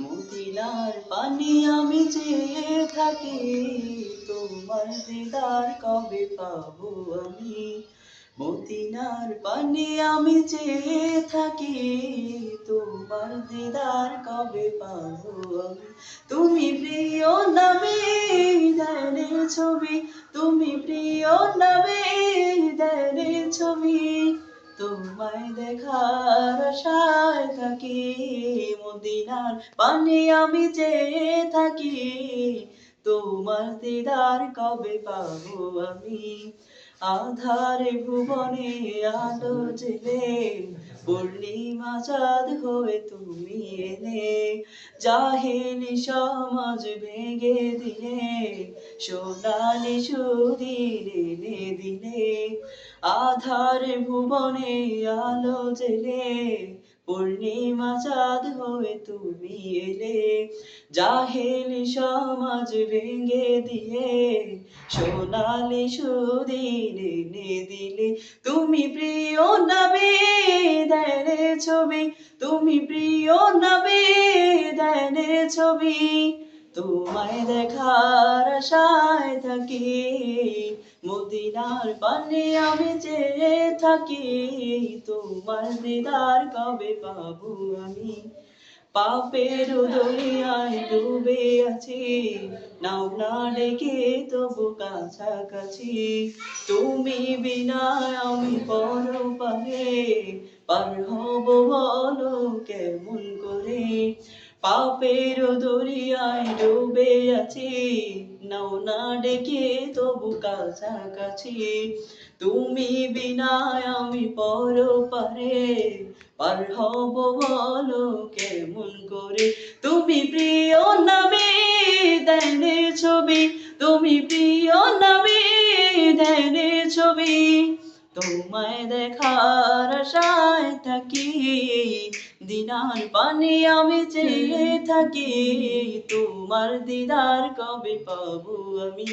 মদিনার পানি আমি চেয়ে থাকি, তোমার দিদার কবে পাবো আমি? মদিনার পানি আমি চেয়ে থাকি, তোমার দিদার কবে পাবো আমি? তুমি প্রিয় নামে দেনে ছবি, তুমি প্রিয় নামে দেনে ছবি। তোমায় দেখার আশায় থাকি মদিনার পানে আমি চেয়ে থাকি। তোমার দিদার কবে পাবো আমি? আধারে ভুবনে আলো জেলে পূর্ণিমা চাঁদ হয়ে তুমি এলে। জাহেলি সমাজ ভেঙে দিয়ে সোনালি সুদিন এনে দিলে আধারে ভুবনে আলো জেলে পূর্ণিমা চাঁদ হয়ে তুমি এলে, জাহেলি সমাজ ভেঙে দিয়ে, সোনালি সুদিন এনে দিলে তুমি প্রিয় নবে দেনে ছবি, তুমি প্রিয় নবে দেনে ছবি। তোমায় দেখার আশায় থাকি, মদিনার পানে আমি চেয়ে থাকি, তোমার দিদার কবে পাবো আমি? পাপের দরিয়ায় ডুবে আছি, নাও না ডেকে তবু কাছাকাছি। তুমি বিনা আমি পর পারে পার হব বলো কেমন করে? পাপের দরিয়ায় ডুবে আছি। নাও না ডেকে তবু কাছাকাছি। তুমি বিনা আমি পর পারে পার হব বলো কেমন করে। তুমি প্রিয় নবী দেনে ছবি, তুমি প্রিয় নবী দেনে ছবি। তোমায় দেখার আশায় থাকি দিনার পানি আমি চেয়ে থাকি তোমার দিদার কবে পাবো আমি?